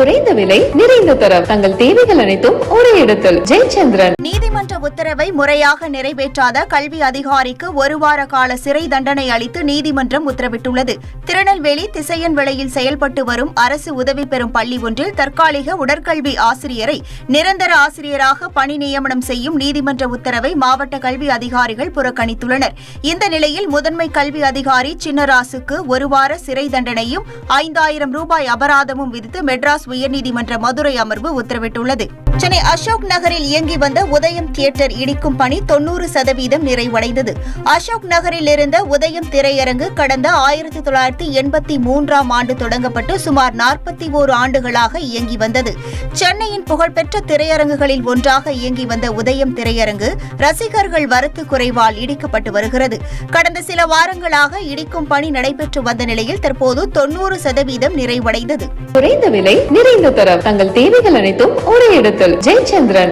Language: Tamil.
குறைந்த விலை நிறைந்த தரம். தங்கள் தேவைகள் அனைத்தும் ஒரே இடத்தில். ஜெயச்சந்திரன். நீதிமன்ற உத்தரவை முறையாக நிறைவேற்றாத கல்வி அதிகாரிக்கு ஒரு வார கால சிறை தண்டனை அளித்து நீதிமன்றம் உத்தரவிட்டுள்ளது. திருநெல்வேலி திசையன் விலையில் செயல்பட்டு வரும் அரசு உதவி பெறும் பள்ளி ஒன்றில் தற்காலிக உடற்கல்வி ஆசிரியரை நிரந்தர ஆசிரியராக பணி நியமனம் செய்யும் நீதிமன்ற உத்தரவை மாவட்ட கல்வி அதிகாரிகள் புறக்கணித்துள்ளனர். இந்த நிலையில் முதன்மை கல்வி அதிகாரி சின்னராசுக்கு ஒரு வார சிறை தண்டனையும் ஐந்தாயிரம் ரூபாய் அபராதமும் விதித்து மெட்ராஸ் உயர்நீதிமன்ற மதுரை அமர்வு உத்தரவிட்டுள்ளது. சென்னை அசோக் நகரில் இயங்கி வந்த உதயம் தியேட்டர் இடிக்கும் பணி தொன்னூறு சதவீதம் நிறைவடைந்தது. அசோக் நகரில் இருந்த உதயம் திரையரங்கு கடந்த ஆயிரத்தி தொள்ளாயிரத்தி எண்பத்தி மூன்றாம் ஆண்டு தொடங்கப்பட்டு சுமார் நாற்பத்தி ஓரு ஆண்டுகளாக இயங்கி வந்தது. சென்னையின் புகழ்பெற்ற திரையரங்குகளில் ஒன்றாக இயங்கி வந்த உதயம் திரையரங்கு ரசிகர்கள் வரத்து குறைவால் இடிக்கப்பட்டு வருகிறது. கடந்த சில வாரங்களாக இடிக்கும் பணி நடைபெற்று வந்த நிலையில் தற்போது தொன்னூறு சதவீதம் நிறைவடைந்தது. குறைந்த விலை நிறைந்த தரம். தங்கள் தேவைகள் அனைத்தும் ஒரே இடத்தில் ஜெயச்சந்திரன்.